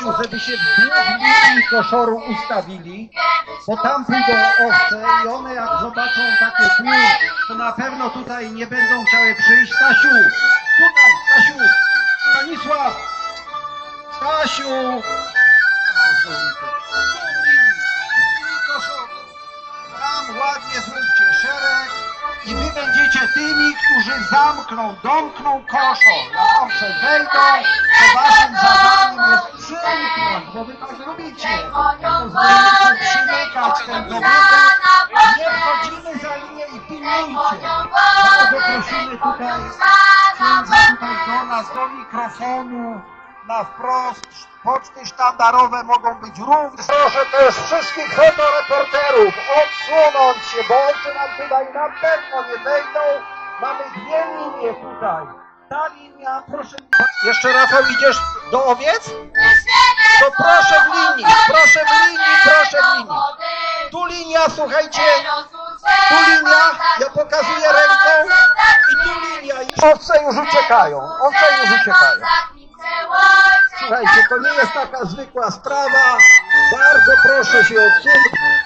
prosił, żeby się w dwóch linii koszoru ustawili, bo tam pójdą owce i one jak zobaczą takie tłumy, to na pewno tutaj nie będą chciały przyjść. Stasiu, tutaj, Stasiu, Stanisław, Stasiu. Tam ładnie zróbcie szereg i wy będziecie tymi, którzy zamkną, domkną koszor. Jak owce wejdą, to waszym zadaniem jest przymknąć, bo wy tak robicie. Pozwolicie przymykać ten dobytek. Nie wchodzimy za linię i pilnujcie. Bardzo prosimy tutaj do nas, do mikrofonu, na wprost. Poczty sztandarowe mogą być również. Proszę też wszystkich fotoreporterów odsunąć się, bo oczy nam tutaj na pewno nie wejdą. Mamy dwie linie tutaj. Ta linia, proszę. Jeszcze Rafał idziesz do owiec? To proszę w linii, proszę w linii, proszę w linii. Tu linia, słuchajcie, tu linia, ja pokazuję ręką i tu linia. I owce już uciekają, owce już uciekają. Słuchajcie, to nie jest taka zwykła sprawa. Bardzo proszę się odsunąć.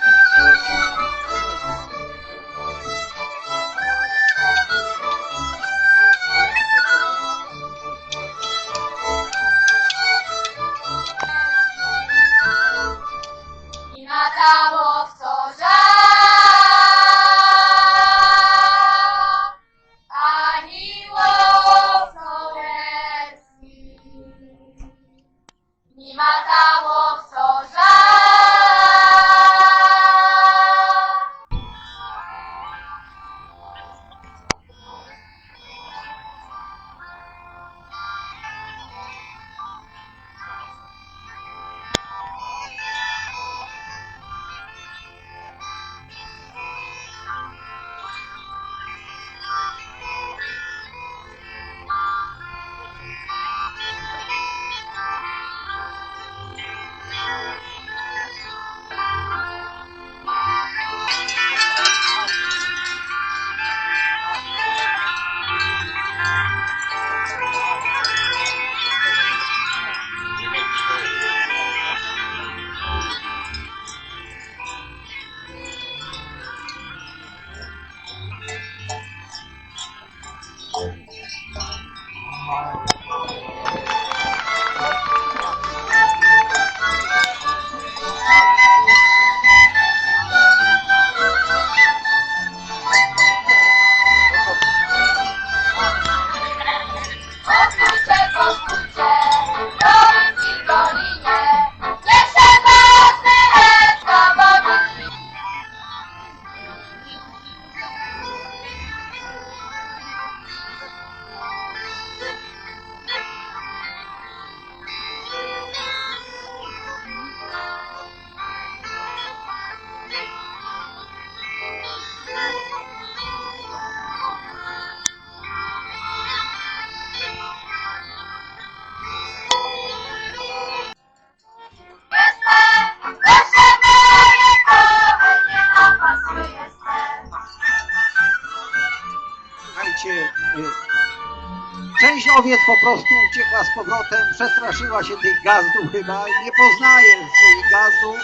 Słuchajcie, y, część owiec po prostu uciekła z powrotem, przestraszyła się tych gazdów chyba, nie poznaje swoich gazdów,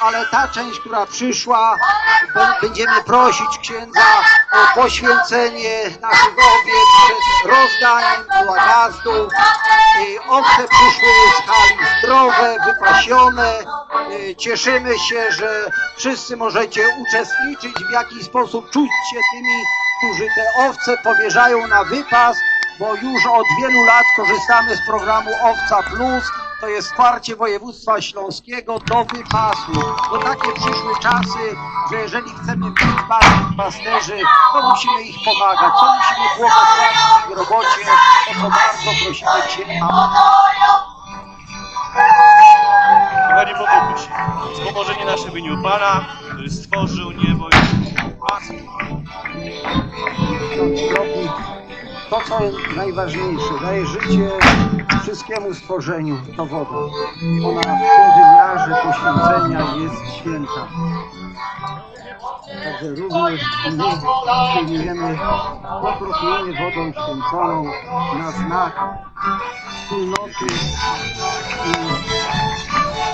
ale ta część, która przyszła, będziemy prosić księdza o poświęcenie naszych owiec przed rozdaniem dla gazdów. Owce przyszły z hali zdrowe, wypasione. Y, Cieszymy się, że wszyscy możecie uczestniczyć, w jaki sposób czuć się tymi, którzy te owce powierzają na wypas, bo już od wielu lat korzystamy z programu Owca Plus. To jest wsparcie województwa śląskiego do wypasu. Bo takie przyszły czasy, że jeżeli chcemy być bardziej pasterzy, to musimy ich pomagać, to musimy błogosławić ich w robocie, o co bardzo prosimy. Kochani, pomódlmy się. Wspomożenie nasze w imieniu Pana, który stworzył niebo i to, co najważniejsze, daje życie wszystkiemu stworzeniu, to woda. Ona w tym wymiarze poświęcenia jest święta. Także również my przyjmujemy pokropienie wodą święconą na znak wspólnoty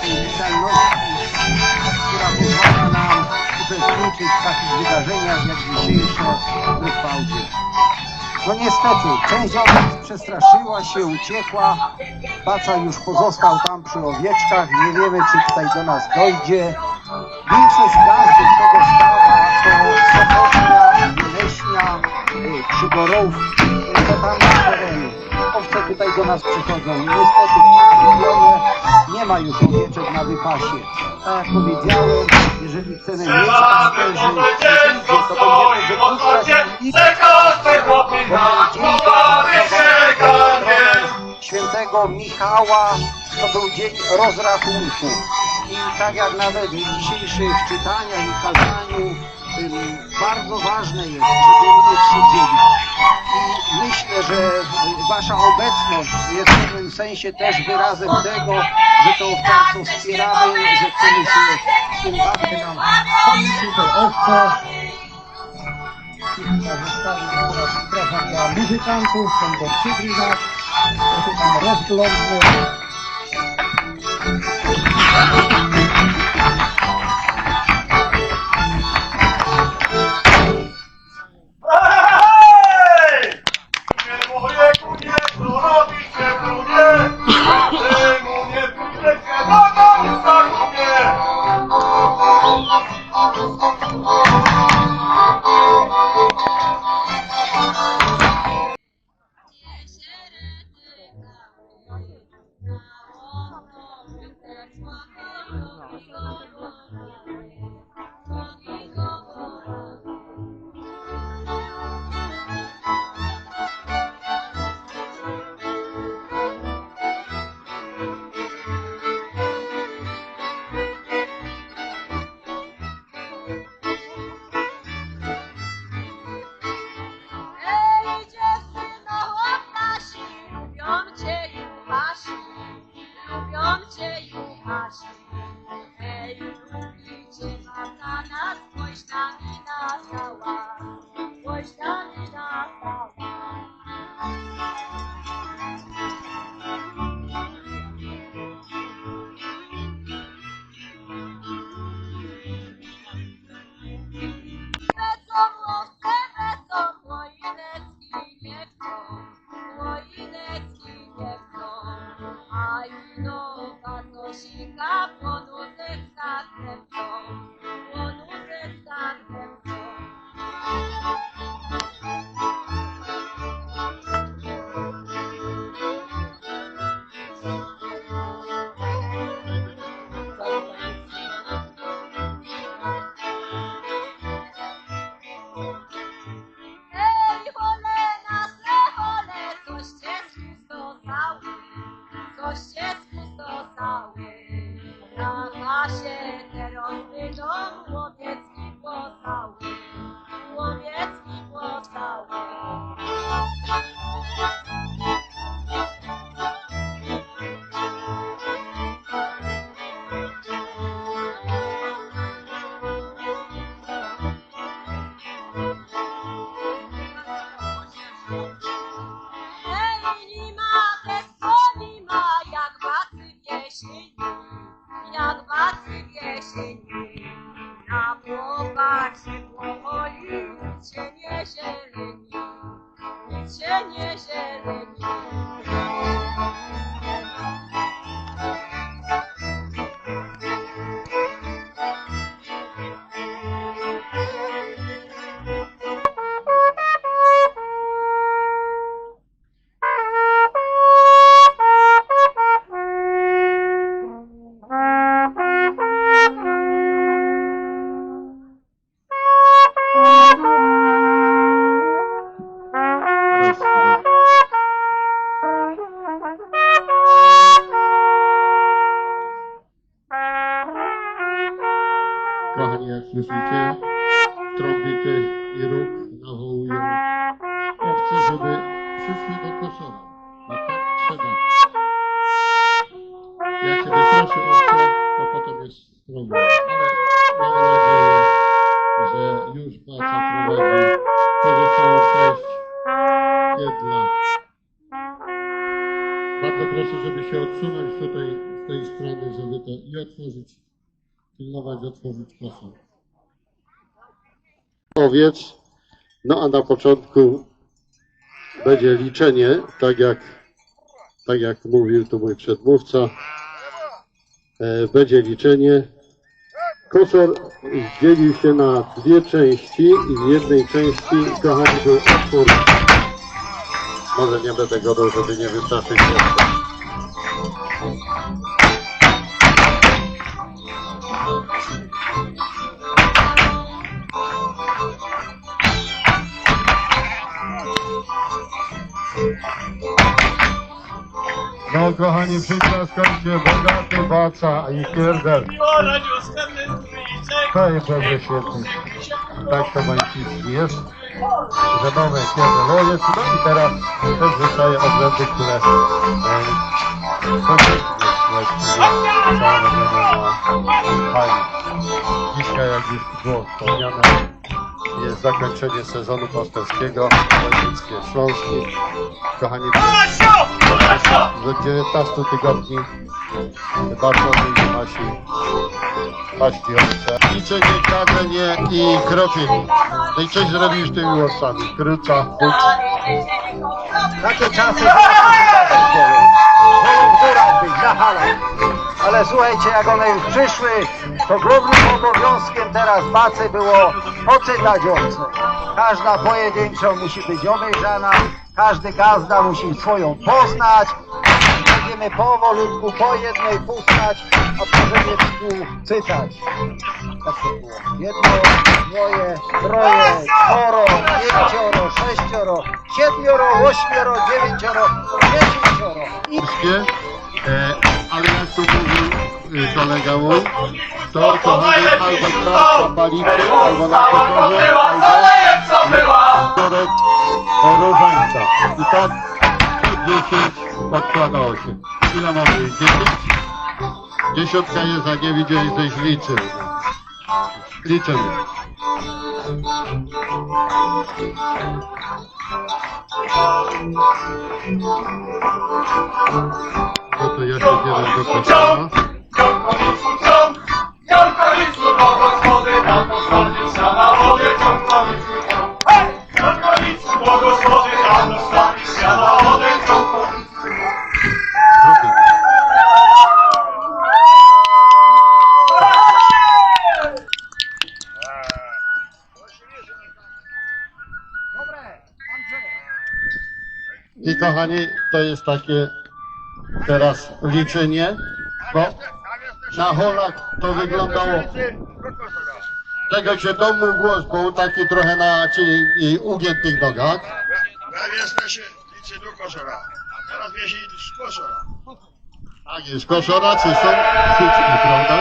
i witalności, która pozwala w takich wydarzeniach jak dzisiejsze w Rychwałdzie. No niestety, część osób przestraszyła się, uciekła. Paca już pozostał tam przy owieczkach. Nie wiemy, czy tutaj do nas dojdzie. Większość gazdy tego stawa to Sopocia, Wieleśnia, y, Przygorów, y, to tam na terenie. Owce tutaj do nas przychodzą. Niestety w tym regionie nie ma już owieczek na wypasie. Tak jak powiedziałem, jeżeli chcemy mieć pasterzy, to będziemy wypuszczać ich Świętego Michała to był dzień rozrachunku. I tak jak nawet w dzisiejszych czytaniach i kazaniu, bardzo ważne jest, żeby umieć się dzielić. I myślę, że Wasza obecność jest w pewnym sensie też wyrazem tego, że to owczarstwo wspieramy, że chcemy się w tym bawić chodźcie te owce. I chyba zostawi teraz strefa dla muzykantów, będą przygrywać, trochę tam rozglądny. Prowadzi pozostałą część Wiedla. Bardzo proszę, żeby się odsunąć tutaj z tej strony, żeby to i otworzyć, pilnować, otworzyć kosę. Owiec, no a na początku będzie liczenie, tak jak, tak jak mówił tu mój przedmówca. E, będzie liczenie. Kosor dzielił się na dwie części i w jednej części, kochani, był otwór. Może nie będę gadał, żeby nie wystraszyć jeszcze. No kochani, przyklaskajcie, bogaty baca i pierdel. Jest Boże świetny. Tak to mańczyński jest. Że mamy pierdelowiec. No i teraz też zostaje obrzędy, które e, są właściwie całe robione na. Dzisiaj, jak już było wspomniane, jest zakończenie sezonu pasterskiego w województwie śląskim. Kochani, za 19 tygodni baczony nasi paździerce. Liczenie, kadzenie i kropienie. No i coś zrobisz tymi łosami. Kryca, pucz. Takie czasy Koniunktura być na halach. Ale słuchajcie, jak one już przyszły, to głównym obowiązkiem teraz bacy było poczytać owce. Każda pojedynczo musi być obejrzana, każdy gazda musi swoją poznać. Powolutku po jednej puszczać, a potem czytać. Tak to było. Jedno, dwoje, troje, czworo, pięcioro, sześcioro, siedmioro, ośmioro, dziewięcioro, dziesięcioro. I Wszystkie. E, ale jak to mówił e, kolega mój, to kochani albo sprawdza palicy, albo na pokorze, albo wtorek różańca. I tak 10 odkładało się. Ile mamy? 10? Dziesiątka jest, a nie widzieli, coś liczy. Liczymy. No to ja się bieram do kościoła. Zrobimy. Kochani, to jest takie teraz liczenie, bo na holach to wyglądało. Tego się to mój głos był taki trochę na i ugiętych nogach. Jak jesteś, liczy do koszora. A teraz wieś z koszora. Tak jest, koszoracy są sztuczni, prawda?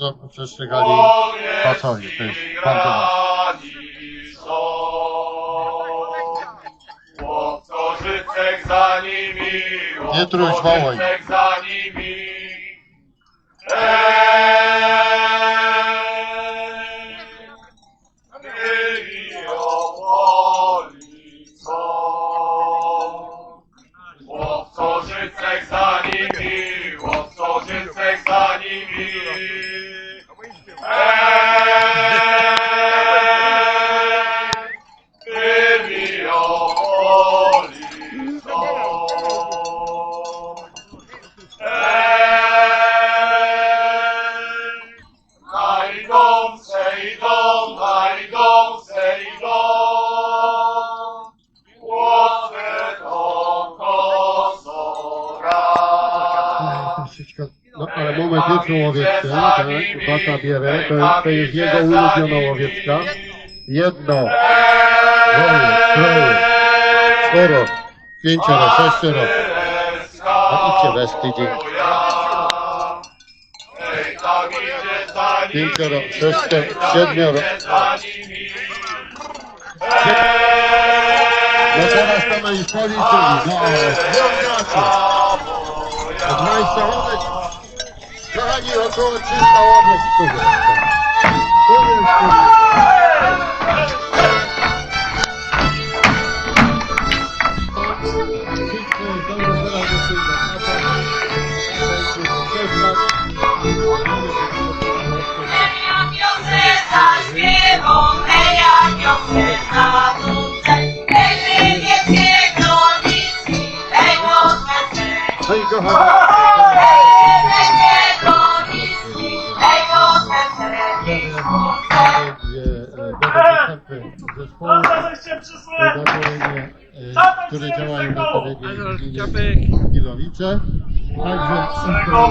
Mocno przestrzegali patroli, to jest bardzo ważne. Nie trój, wołaj. chłopcożycek za Pytlu łowieckim, tak, Bata Bierę, to jest, to jest jego ulubiona łowiecka. Jedno, dwoje, troje, czworo, pięcioro, sześcioro. No A idźcie weź tydzień. Pięcioro, sześcioro, siedmioro. No teraz to my policzyli. No, no, no. Od majca łoweczki. Сьогодні готова чиста область. które działają na terenie gminy Gilowice. Także wszystko